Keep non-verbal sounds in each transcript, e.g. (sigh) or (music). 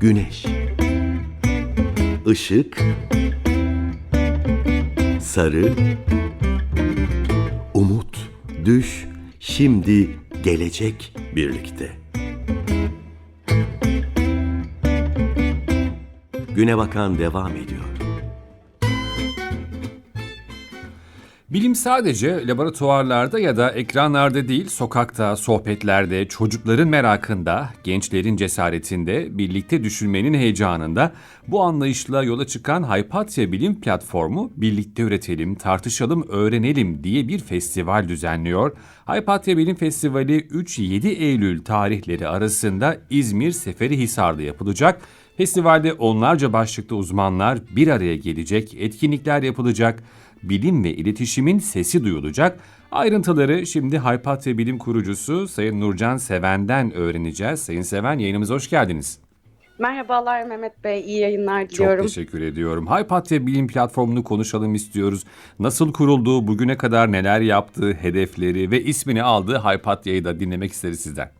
Güneş. Işık. Sarı. Umut. Düş. Şimdi Gelecek birlikte. Güne bakan devam ediyor. Bilim sadece laboratuvarlarda ya da ekranlarda değil, sokakta, sohbetlerde, çocukların merakında, gençlerin cesaretinde, birlikte düşünmenin heyecanında bu anlayışla yola çıkan Hypatia Bilim Platformu birlikte üretelim, tartışalım, öğrenelim diye bir festival düzenliyor. Hypatia Bilim Festivali 3-7 Eylül tarihleri arasında İzmir Seferihisar'da yapılacak. Festivalde onlarca başlıklı uzmanlar bir araya gelecek, etkinlikler yapılacak bilim ve iletişimin sesi duyulacak. Ayrıntıları şimdi Hypatia Bilim kurucusu Sayın Nurcan Seven'den öğreneceğiz. Sayın Seven yayınımıza hoş geldiniz. Merhabalar Mehmet Bey, iyi yayınlar diliyorum. Çok teşekkür ediyorum. Hypatia Bilim platformunu konuşalım istiyoruz. Nasıl kuruldu, bugüne kadar neler yaptı, hedefleri ve ismini aldığı Hypatia'yı da dinlemek isteriz sizden.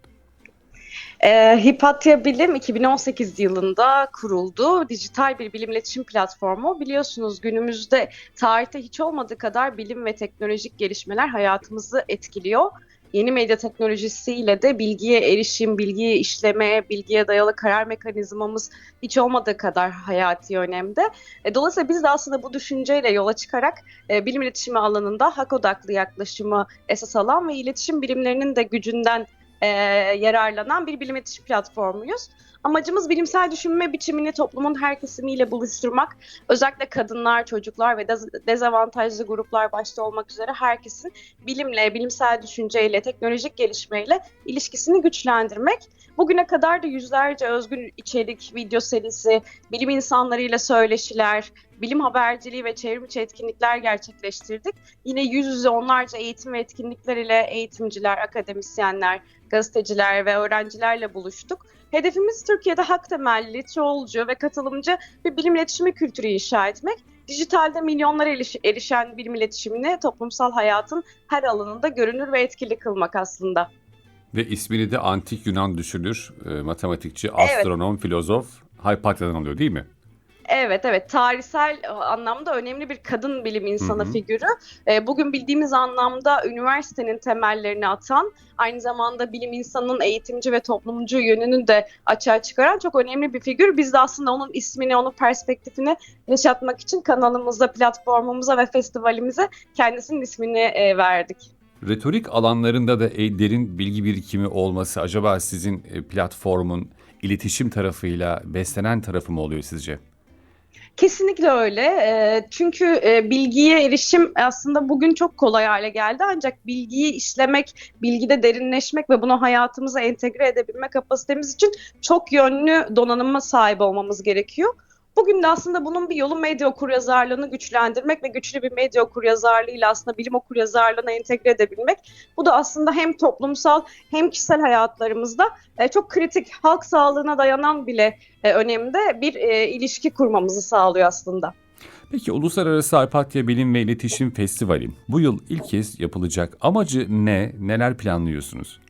Ee, Hipatya Bilim 2018 yılında kuruldu. Dijital bir bilim iletişim platformu. Biliyorsunuz günümüzde tarihte hiç olmadığı kadar bilim ve teknolojik gelişmeler hayatımızı etkiliyor. Yeni medya teknolojisiyle de bilgiye erişim, bilgiye işleme, bilgiye dayalı karar mekanizmamız hiç olmadığı kadar hayati önemde. E, dolayısıyla biz de aslında bu düşünceyle yola çıkarak e, bilim iletişimi alanında hak odaklı yaklaşımı esas alan ve iletişim bilimlerinin de gücünden e, yararlanan bir bilim iletişim platformuyuz. Amacımız bilimsel düşünme biçimini toplumun her kesimiyle buluşturmak. Özellikle kadınlar, çocuklar ve dez- dezavantajlı gruplar başta olmak üzere herkesin bilimle, bilimsel düşünceyle, teknolojik gelişmeyle ilişkisini güçlendirmek. Bugüne kadar da yüzlerce özgün içerik, video serisi, bilim insanlarıyla söyleşiler, bilim haberciliği ve çevrimiçi etkinlikler gerçekleştirdik. Yine yüz yüze onlarca eğitim ve etkinlikler ile eğitimciler, akademisyenler, gazeteciler ve öğrencilerle buluştuk. Hedefimiz Türkiye'de hak temelli, çoğulcu ve katılımcı bir bilim iletişimi kültürü inşa etmek. Dijitalde milyonlara eriş- erişen bilim iletişimini toplumsal hayatın her alanında görünür ve etkili kılmak aslında. Ve ismini de antik Yunan düşünür, e, matematikçi, astronom, filozof Hypatia'dan alıyor değil mi? Evet evet tarihsel e, anlamda önemli bir kadın bilim insanı Hı hı. figürü. E, Bugün bildiğimiz anlamda üniversitenin temellerini atan, aynı zamanda bilim insanının eğitimci ve toplumcu yönünü de açığa çıkaran çok önemli bir figür. Biz de aslında onun ismini, onun perspektifini yaşatmak için kanalımıza, platformumuza ve festivalimize kendisinin ismini e, verdik. Retorik alanlarında da e, derin bilgi birikimi olması acaba sizin e, platformun iletişim tarafıyla beslenen tarafı mı oluyor sizce? Kesinlikle öyle. Eee, Çünkü e, bilgiye erişim aslında bugün çok kolay hale geldi. Ancak bilgiyi işlemek, bilgide derinleşmek ve bunu hayatımıza entegre edebilme kapasitemiz için çok yönlü donanıma sahip olmamız gerekiyor. Bugün de aslında bunun bir yolu medya okuryazarlığını güçlendirmek ve güçlü bir medya okuryazarlığıyla aslında bilim okuryazarlığına entegre edebilmek. Bu da aslında hem toplumsal hem kişisel hayatlarımızda e, çok kritik halk sağlığına dayanan bile e, önemde bir e, ilişki kurmamızı sağlıyor aslında. Peki Uluslararası Hypatia Bilim ve İletişim Festivali bu yıl ilk kez yapılacak. Amacı ne? Neler planlıyorsunuz?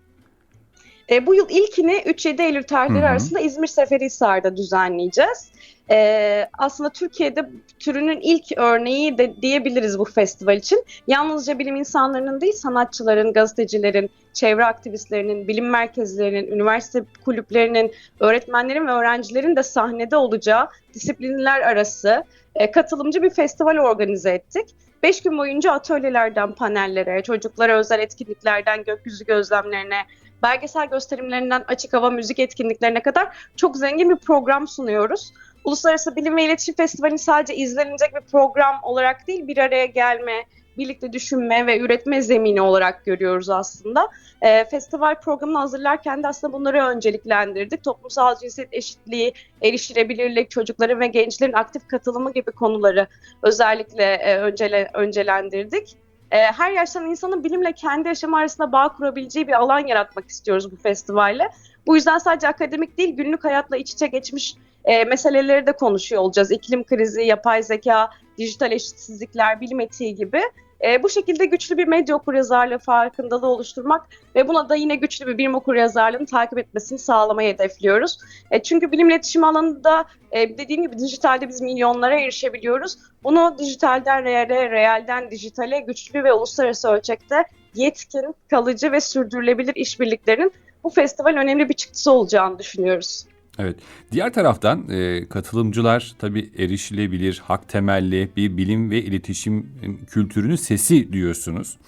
E, bu yıl ilkini 3-7 Eylül tarihleri Hı hı. arasında İzmir Seferihisar'da düzenleyeceğiz. E, aslında Türkiye'de türünün ilk örneği de diyebiliriz bu festival için. Yalnızca bilim insanlarının değil, sanatçıların, gazetecilerin, çevre aktivistlerinin, bilim merkezlerinin, üniversite kulüplerinin, öğretmenlerin ve öğrencilerin de sahnede olacağı disiplinler arası e, katılımcı bir festival organize ettik. Beş gün boyunca atölyelerden panellere, çocuklara özel etkinliklerden gökyüzü gözlemlerine, belgesel gösterimlerinden açık hava müzik etkinliklerine kadar çok zengin bir program sunuyoruz. Uluslararası Bilim ve İletişim Festivali sadece izlenecek bir program olarak değil, bir araya gelme, birlikte düşünme ve üretme zemini olarak görüyoruz aslında. Ee, festival programını hazırlarken de aslında bunları önceliklendirdik. Toplumsal cinsiyet eşitliği, erişilebilirlik, çocukların ve gençlerin aktif katılımı gibi konuları özellikle e, öncele, öncelendirdik. E, her yaştan insanın bilimle kendi yaşamı arasında bağ kurabileceği bir alan yaratmak istiyoruz bu festivalle. Bu yüzden sadece akademik değil, günlük hayatla iç içe geçmiş e, meseleleri de konuşuyor olacağız. İklim krizi, yapay zeka, dijital eşitsizlikler, bilim etiği gibi. E, bu şekilde güçlü bir medya okuryazarlığı farkındalığı oluşturmak ve buna da yine güçlü bir bilim okuryazarlığını takip etmesini sağlamayı hedefliyoruz. E, çünkü bilim iletişim alanında e, dediğim gibi dijitalde biz milyonlara erişebiliyoruz. Bunu dijitalden reale, realden dijitale güçlü ve uluslararası ölçekte yetkin, kalıcı ve sürdürülebilir işbirliklerinin bu festival önemli bir çıktısı olacağını düşünüyoruz. Evet. Diğer taraftan e, katılımcılar tabii erişilebilir, hak temelli bir bilim ve iletişim kültürünün sesi diyorsunuz.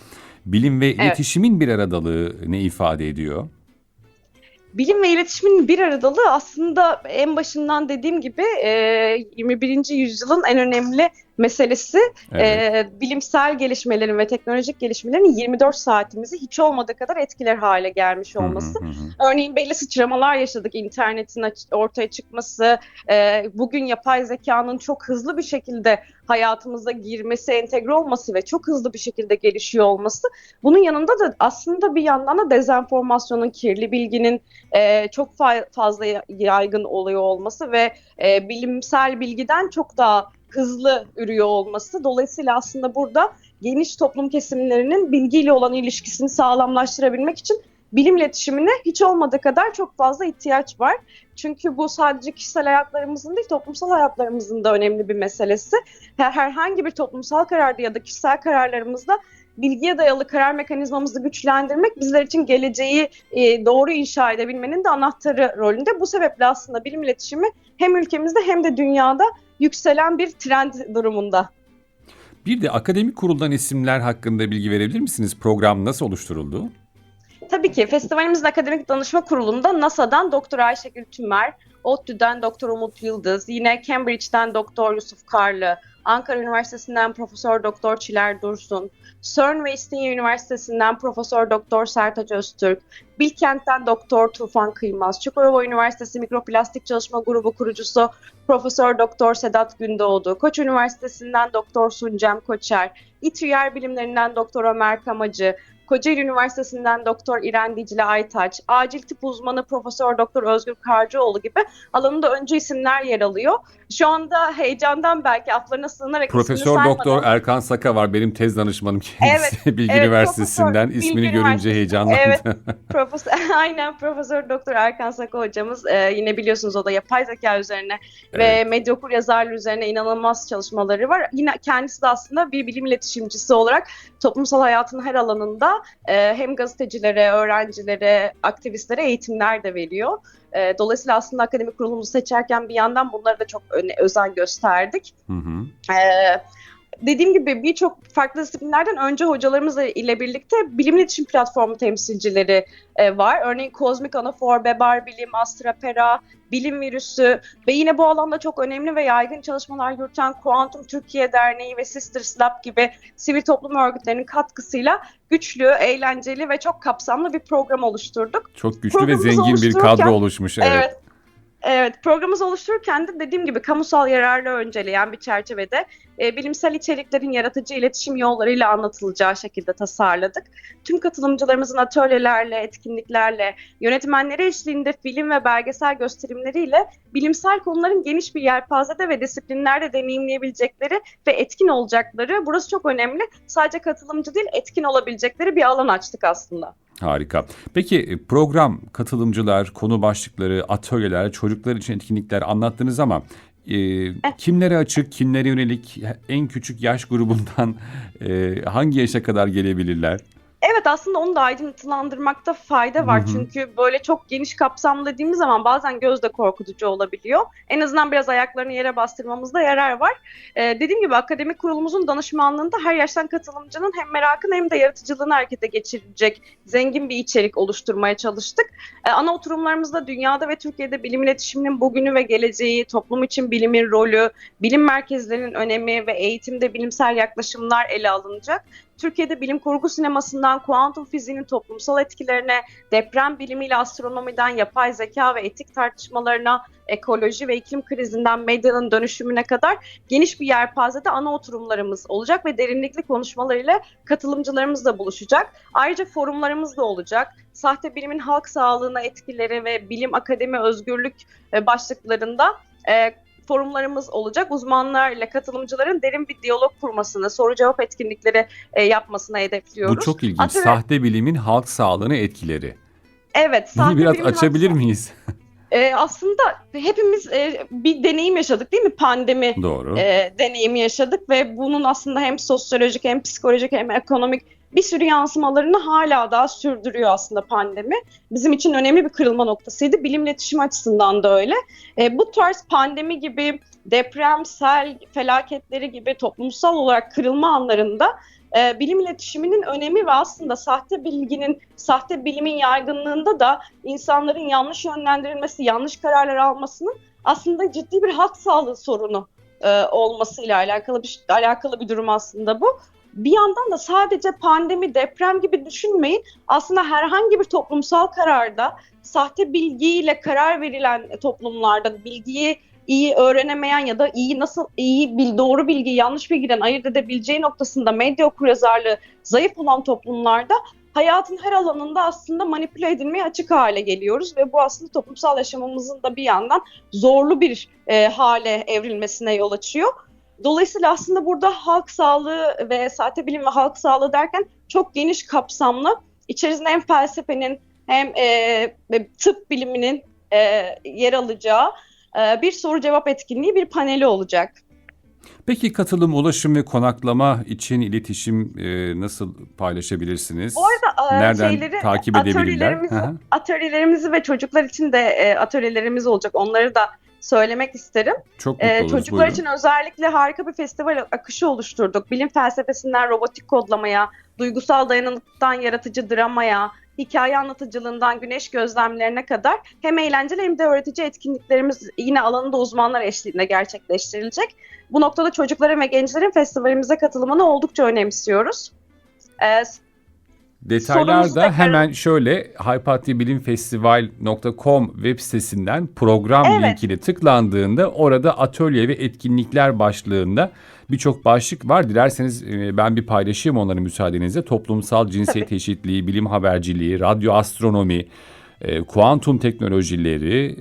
Bilim ve iletişimin bir aradalığı ne ifade ediyor? Bilim ve iletişimin bir aradalığı aslında en başından dediğim gibi e, 21. yüzyılın en önemli meselesi Evet. e, bilimsel gelişmelerin ve teknolojik gelişmelerin 24 saatimizi hiç olmadığı kadar etkiler hale gelmiş Hı hı, olması. hı hı. Örneğin belli sıçramalar yaşadık. İnternetin ortaya çıkması, e, bugün yapay zekanın çok hızlı bir şekilde hayatımıza girmesi, entegre olması ve çok hızlı bir şekilde gelişiyor olması. Bunun yanında da aslında bir yandan da dezenformasyonun, kirli bilginin e, çok fa- fazla ya- yaygın oluyor olması ve e, bilimsel bilgiden çok daha hızlı ürüyor olması. Dolayısıyla aslında burada geniş toplum kesimlerinin bilgiyle olan ilişkisini sağlamlaştırabilmek için bilim iletişimine hiç olmadığı kadar çok fazla ihtiyaç var. Çünkü bu sadece kişisel hayatlarımızın değil, toplumsal hayatlarımızın da önemli bir meselesi. Her, herhangi bir toplumsal kararda ya da kişisel kararlarımızda bilgiye dayalı karar mekanizmamızı güçlendirmek bizler için geleceği e, doğru inşa edebilmenin de anahtarı rolünde. Bu sebeple aslında bilim iletişimi hem ülkemizde hem de dünyada yükselen bir trend durumunda. Bir de akademik kuruldan isimler hakkında bilgi verebilir misiniz? Program nasıl oluşturuldu? Tabii ki festivalimizin akademik danışma kurulunda NASA'dan Doktor Ayşegül Tümer, ODTÜ'den Doktor Umut Yıldız, yine Cambridge'den Doktor Yusuf Karlı, Ankara Üniversitesi'nden Profesör Doktor Çiler Dursun, CERN ve İstinye Üniversitesi'nden Profesör Doktor Sertaç Öztürk, Bilkent'ten Doktor Tufan Kıymaz, Çukurova Üniversitesi Mikroplastik Çalışma Grubu kurucusu Profesör Doktor Sedat Gündoğdu, Koç Üniversitesi'nden Doktor Suncem Koçer, İTÜ Yer Bilimlerinden Doktor Ömer Kamacı, Kocaeli Üniversitesi'nden Doktor İren Dicle Aytaç, acil tıp uzmanı Profesör Doktor Özgür Karcıoğlu gibi alanında öncü isimler yer alıyor. Şu anda heyecandan belki aflarına sığınarak Profesör. Doktor Erkan Saka var benim tez danışmanım kendisi (laughs) Bilgi evet, Üniversitesi'nden Profesör ismini Bilgi görünce Üniversitesi. heyecanlandım. Evet. (laughs) Profesör, (laughs) aynen Profesör Doktor Erkan Saka hocamız e, yine biliyorsunuz o da yapay zeka üzerine ve medya okur yazarlığı üzerine inanılmaz çalışmaları var. Yine kendisi de aslında bir bilim iletişimcisi olarak toplumsal hayatın her alanında e, hem gazetecilere, öğrencilere, aktivistlere eğitimler de veriyor. E, dolayısıyla aslında akademik kurulumuzu seçerken bir yandan bunlara da çok özen gösterdik. Hı hı. Ee, dediğim gibi birçok farklı disiplinlerden önce hocalarımız ile birlikte bilim iletişim platformu temsilcileri e, var. Örneğin Kozmik Anafor, Bebar Bilim, Astrapera, Bilim Virüsü ve yine bu alanda çok önemli ve yaygın çalışmalar yürüten Kuantum Türkiye Derneği ve Sisters Lab gibi sivil toplum örgütlerinin katkısıyla güçlü, eğlenceli ve çok kapsamlı bir program oluşturduk. Çok güçlü ve zengin bir kadro oluşmuş. Evet. Evet. Evet, programımızı oluştururken de dediğim gibi kamusal yararlı önceleyen bir çerçevede e, bilimsel içeriklerin yaratıcı iletişim yollarıyla anlatılacağı şekilde tasarladık. Tüm katılımcılarımızın atölyelerle, etkinliklerle, yönetmenleri eşliğinde film ve belgesel gösterimleriyle bilimsel konuların geniş bir yelpazede ve disiplinlerde deneyimleyebilecekleri ve etkin olacakları, burası çok önemli, sadece katılımcı değil etkin olabilecekleri bir alan açtık aslında. Harika. Peki e, program, katılımcılar, konu başlıkları, atölyeler, çocuklar için etkinlikler anlattınız ama e, kimlere açık, kimlere yönelik, en küçük yaş grubundan (laughs) e, hangi yaşa kadar gelebilirler? Evet aslında onu da aydınlatlandırmakta fayda var. Hı hı. Çünkü böyle çok geniş kapsamlı dediğimiz zaman bazen gözde korkutucu olabiliyor. En azından biraz ayaklarını yere bastırmamızda yarar var. Ee, dediğim gibi akademik kurulumuzun danışmanlığında her yaştan katılımcının hem merakını hem de yaratıcılığını harekete geçirecek zengin bir içerik oluşturmaya çalıştık. Ee, ana oturumlarımızda dünyada ve Türkiye'de bilim iletişiminin bugünü ve geleceği, toplum için bilimin rolü, bilim merkezlerinin önemi ve eğitimde bilimsel yaklaşımlar ele alınacak. Türkiye'de bilim kurgu sinemasından kuantum fiziğinin toplumsal etkilerine, deprem bilimiyle astronomiden yapay zeka ve etik tartışmalarına, ekoloji ve iklim krizinden medyanın dönüşümüne kadar geniş bir yelpazede ana oturumlarımız olacak ve derinlikli konuşmalarıyla katılımcılarımızla buluşacak. Ayrıca forumlarımız da olacak. Sahte bilimin halk sağlığına etkileri ve bilim akademi özgürlük e, başlıklarında e, forumlarımız olacak. Uzmanlarla katılımcıların derin bir diyalog kurmasını, soru cevap etkinlikleri e, yapmasını hedefliyoruz. Bu çok ilginç. Atölye- Sahte bilimin halk sağlığına etkileri. Evet. Bunu biraz açabilir miyiz? (laughs) E, aslında hepimiz e, bir deneyim yaşadık değil mi? Pandemi Doğru. e, deneyimi yaşadık ve bunun aslında hem sosyolojik hem psikolojik hem ekonomik bir sürü yansımalarını hala daha sürdürüyor aslında pandemi. Bizim için önemli bir kırılma noktasıydı. Bilim iletişim açısından da öyle. E, bu tarz pandemi gibi deprem, sel felaketleri gibi toplumsal olarak kırılma anlarında e, bilim iletişiminin önemi ve aslında sahte bilginin, sahte bilimin yaygınlığında da insanların yanlış yönlendirilmesi, yanlış kararlar almasının aslında ciddi bir halk sağlığı sorunu e, olmasıyla alakalı bir alakalı bir durum aslında bu. Bir yandan da sadece pandemi, deprem gibi düşünmeyin. Aslında herhangi bir toplumsal kararda sahte bilgiyle karar verilen toplumlarda bilgiyi iyi öğrenemeyen ya da iyi nasıl iyi bil doğru bilgiyi yanlış bilgiden ayırt edebileceği noktasında medya okuryazarlığı zayıf olan toplumlarda hayatın her alanında aslında manipüle edilmeye açık hale geliyoruz ve bu aslında toplumsal yaşamımızın da bir yandan zorlu bir e, hale evrilmesine yol açıyor. Dolayısıyla aslında burada halk sağlığı ve sahte bilim ve halk sağlığı derken çok geniş kapsamlı, içerisinde hem felsefenin hem e, tıp biliminin e, yer alacağı e, bir soru cevap etkinliği, bir paneli olacak. Peki katılım, ulaşım ve konaklama için iletişim e, nasıl paylaşabilirsiniz? Bu arada e, Nereden şeyleri, takip edebilirler? atölyelerimizi, Hı hı. atölyelerimiz ve çocuklar için de e, atölyelerimiz olacak. Onları da söylemek isterim. Çok mutlu Ee, çocuklar buyurun. için özellikle harika bir festival akışı oluşturduk. Bilim felsefesinden robotik kodlamaya, duygusal dayanıklılıktan yaratıcı dramaya, hikaye anlatıcılığından güneş gözlemlerine kadar hem eğlenceli hem de öğretici etkinliklerimiz yine alanında uzmanlar eşliğinde gerçekleştirilecek. Bu noktada çocukların ve gençlerin festivalimize katılımını oldukça önemsiyoruz. Ee, Detaylar da hemen şöyle hypatibilimfestival.com web sitesinden program Evet. linkine tıklandığında orada atölye ve etkinlikler başlığında birçok başlık var. Dilerseniz e, ben bir paylaşayım onları müsaadenizle. Toplumsal cinsiyet Tabii. eşitliği, bilim haberciliği, radyo astronomi, e, kuantum teknolojileri, e,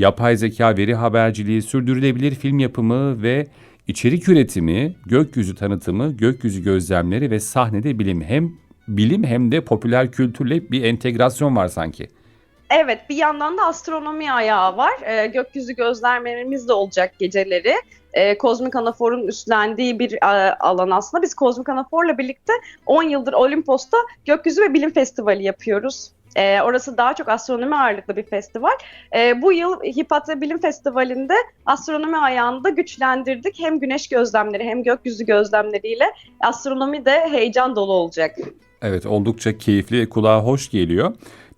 yapay zeka veri haberciliği, sürdürülebilir film yapımı ve içerik üretimi, gökyüzü tanıtımı, gökyüzü gözlemleri ve sahnede bilim hem bilim hem de popüler kültürle bir entegrasyon var sanki. Evet, bir yandan da astronomi ayağı var. Ee, gökyüzü gözlemlerimiz de olacak geceleri. Ee, Kozmik Anafor'un üstlendiği bir e, alan aslında. Biz Kozmik Anafor'la birlikte 10 yıldır Olimpos'ta Gökyüzü ve Bilim Festivali yapıyoruz. Ee, orası daha çok astronomi ağırlıklı bir festival. Ee, bu yıl Hipatya Bilim Festivali'nde astronomi ayağını da güçlendirdik. Hem güneş gözlemleri hem gökyüzü gözlemleriyle astronomi de heyecan dolu olacak. Evet oldukça keyifli, kulağa hoş geliyor.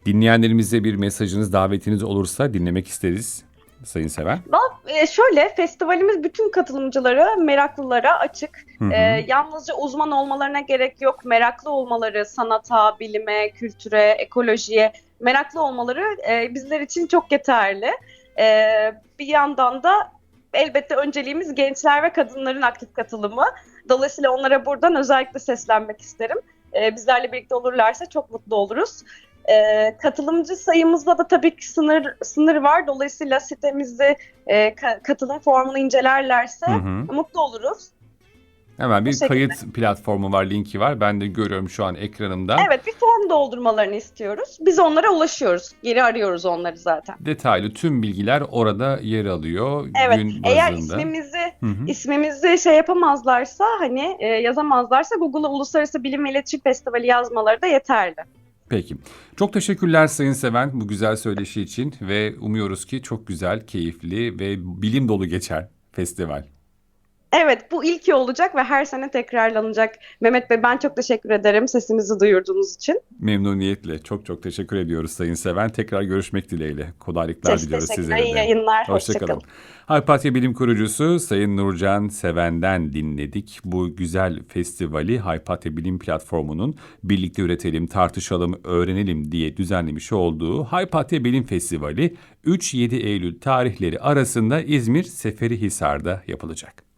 Dinleyenlerimize bir mesajınız, davetiniz olursa dinlemek isteriz Sayın Seven. Ee, şöyle, festivalimiz bütün katılımcılara, meraklılara açık. Hı hı. Yalnızca uzman olmalarına gerek yok. Meraklı olmaları sanata, bilime, kültüre, ekolojiye meraklı olmaları e, bizler için çok yeterli. Ee, bir yandan da elbette önceliğimiz gençler ve kadınların aktif katılımı. Dolayısıyla onlara buradan özellikle seslenmek isterim. Ee, bizlerle birlikte olurlarsa çok mutlu oluruz. Ee, katılımcı sayımızda da tabii ki sınır sınır var. Dolayısıyla sitemizde e, ka- katılım formunu incelerlerse Hı hı. mutlu oluruz. Hemen bir kayıt platformu var, linki var. Ben de görüyorum şu an ekranımda. Evet bir form doldurmalarını istiyoruz. Biz onlara ulaşıyoruz. Geri arıyoruz onları zaten. Detaylı tüm bilgiler orada yer alıyor Evet. gün Eğer bazında. ismimizi Hı hı. ismimizi şey yapamazlarsa hani e, yazamazlarsa Google'a Uluslararası Bilim ve İletişim Festivali yazmaları da yeterli. Peki. Çok teşekkürler Sayın Seven bu güzel söyleşi için ve umuyoruz ki çok güzel, keyifli ve bilim dolu geçer festival. Evet bu ilki olacak ve her sene tekrarlanacak. Mehmet Bey ben çok teşekkür ederim sesimizi duyurduğunuz için. Memnuniyetle çok çok teşekkür ediyoruz Sayın Seven. Tekrar görüşmek dileğiyle. Kolaylıklar diliyoruz sizlere İyi de. yayınlar. Hoşçakalın. Hoşçakalın. Hypatia Bilim Kurucusu Sayın Nurcan Seven'den dinledik. Bu güzel festivali Hypatia Bilim Platformu'nun birlikte üretelim, tartışalım, öğrenelim diye düzenlemiş olduğu Hypatia Bilim Festivali 3-7 Eylül tarihleri arasında İzmir Seferihisar'da yapılacak.